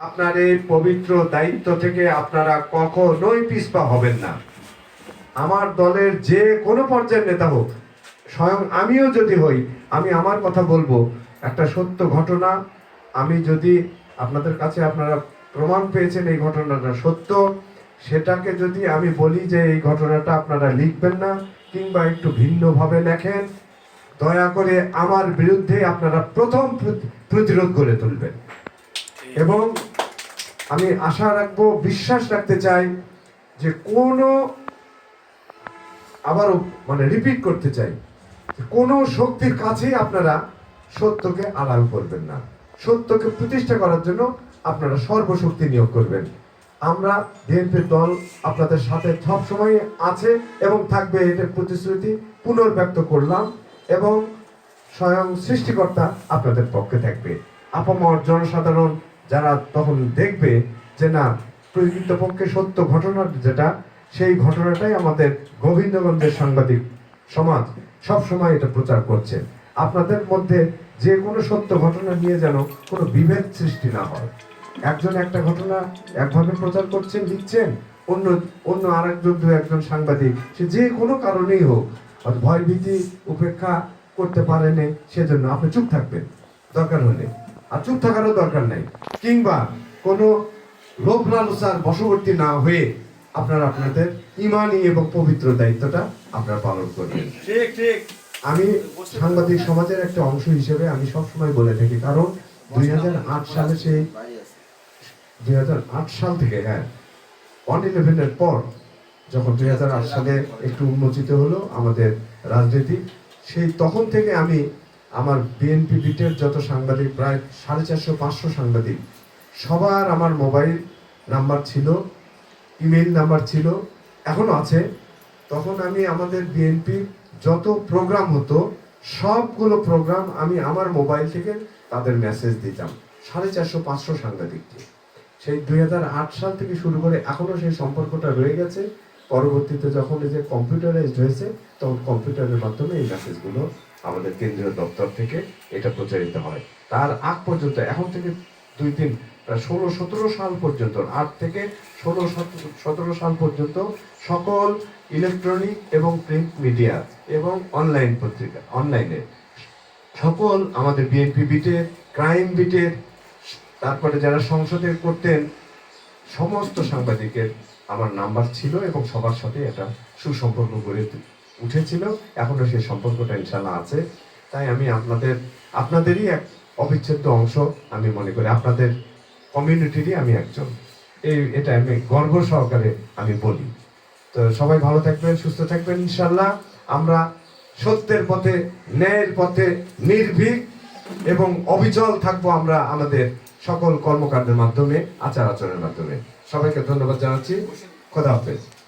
আপনার এই পবিত্র দায়িত্ব থেকে আপনারা কখনোই পিছপা হবেন না। আমার দলের যে কোনো পর্যায়ের নেতা হোক, স্বয়ং আমিও যদি হই, আমি আমার কথা বলব। একটা সত্য ঘটনা, আমি যদি আপনাদের কাছে আপনারা প্রমাণ পেয়েছেন এই ঘটনাটা সত্য, সেটাকে যদি আমি বলি যে এই ঘটনাটা আপনারা লিখবেন না, কিংবা একটু ভিন্নভাবে লেখেন, দয়া করে আমার বিরুদ্ধে আপনারা প্রথম প্রতিরোধ গড়ে তুলবেন। এবং আমি আশা রাখব, বিশ্বাস রাখতে চাই যে কোনো আবারও মানে রিপিট করতে চাই কোনো শক্তির কাছেই আপনারা সত্যকে আড়াল করবেন না। সত্যকে প্রতিষ্ঠা করার জন্য আপনারা সর্বশক্তি নিয়োগ করবেন। আমরা বিএনপির দল আপনাদের সাথে সব সময় আছে এবং থাকবে এটার প্রতিশ্রুতি পুনর্ব্যক্ত করলাম এবং স্বয়ং সৃষ্টিকর্তা আপনাদের পক্ষে থাকবে। আপামর জনসাধারণ যারা তখন দেখবে যে না প্রকৃতপক্ষে সত্য ঘটনা যেটা, সেই ঘটনাটাই আমাদের গোবিন্দগঞ্জের সাংবাদিক সমাজ সব সময় এটা প্রচার করছে। আপনাদের মধ্যে যে কোনো সত্য ঘটনা নিয়ে যেন কোনো বিভেদ সৃষ্টি না হয়। একজন একটা ঘটনা একভাবে প্রচার করছেন, লিখছেন, অন্য অন্য আরেকজন দু একজন সাংবাদিক, সে যে কোনো কারণেই হোক হয়তো ভয় ভীতি উপেক্ষা করতে পারেনি সেজন্য আপনি চুপ থাকবেন। দরকার হলে আর চুপ থাকারও দরকার নাই। কিংবা কোনো লোভ লালসার বশবর্তী না হয়ে আপনারা আপনাদের ইমানি এবং পবিত্র দায়িত্বটা আপনারা পালন করবেন। ঠিক ঠিক। আমি সাংবাদিক সমাজের একটা অংশ হিসেবে আমি সবসময় বলে থাকি কারণ দুই হাজার আট সালে সেই দুই হাজার আট সাল থেকে হ্যাঁ ওয়ান ইলেভেনের পর যখন দুই হাজার আট সালে একটু উন্মোচিত হলো আমাদের রাজনীতি সেই তখন থেকে আমি আমার বিএনপি বিটের যত সাংবাদিক, প্রায় সাড়ে চারশো, পাঁচশো সাংবাদিক, সবার আমার মোবাইল নাম্বার ছিল ইমেল নাম্বার ছিল, এখনও আছে। তখন আমি আমাদের বিএনপি যত প্রোগ্রাম হতো, সবগুলো প্রোগ্রাম আমি আমার মোবাইল থেকে তাদের মেসেজ দিতাম, সাড়ে চারশো, পাঁচশো সাংবাদিককে। সেই দু হাজার আট সাল থেকে শুরু করে এখনও সেই সম্পর্কটা রয়ে গেছে। পরবর্তীতে যখন এই যে কম্পিউটারাইজড হয়েছে, তখন কম্পিউটারের মাধ্যমে এই মেসেজগুলো আমাদের কেন্দ্রীয় দপ্তর থেকে এটা প্রচারিত হয়। তার আগ পর্যন্ত, এখন থেকে দুই তিন ষোলো সতেরো সাল পর্যন্ত, আট থেকে ষোলো সতেরো সাল পর্যন্ত সকল ইলেকট্রনিক এবং প্রিন্ট মিডিয়া এবং অনলাইন পত্রিকা, অনলাইনে। সকল আমাদের বিএনপি বিটের, ক্রাইম বিটের, তারপরে যারা সংসদে করতেন, সমস্ত সাংবাদিকের আমার নাম্বার ছিল এবং সবার সাথে এটা সুসম্পর্ক গড়ে উঠেছিল, এখনও সেই সম্পর্কটা ইনশাল্লাহ আছে। তাই আমি আপনাদের, আপনাদেরই এক অবিচ্ছেদ্য অংশ আমি মনে করি। আপনাদের কমিউনিটিরই আমি একজন। এই, এটা আমি গর্ব সহকারে আমি বলি। তো সবাই ভালো থাকবেন, সুস্থ থাকবেন ইনশাল্লাহ আমরা সত্যের পথে, ন্যায়ের পথে নির্ভীক এবং অবিচল থাকব আমরা আমাদের সকল কর্মকাণ্ডের মাধ্যমে আচার আচরণের মাধ্যমে। সবাইকে ধন্যবাদ জানাচ্ছি। খোদা হাফেজ।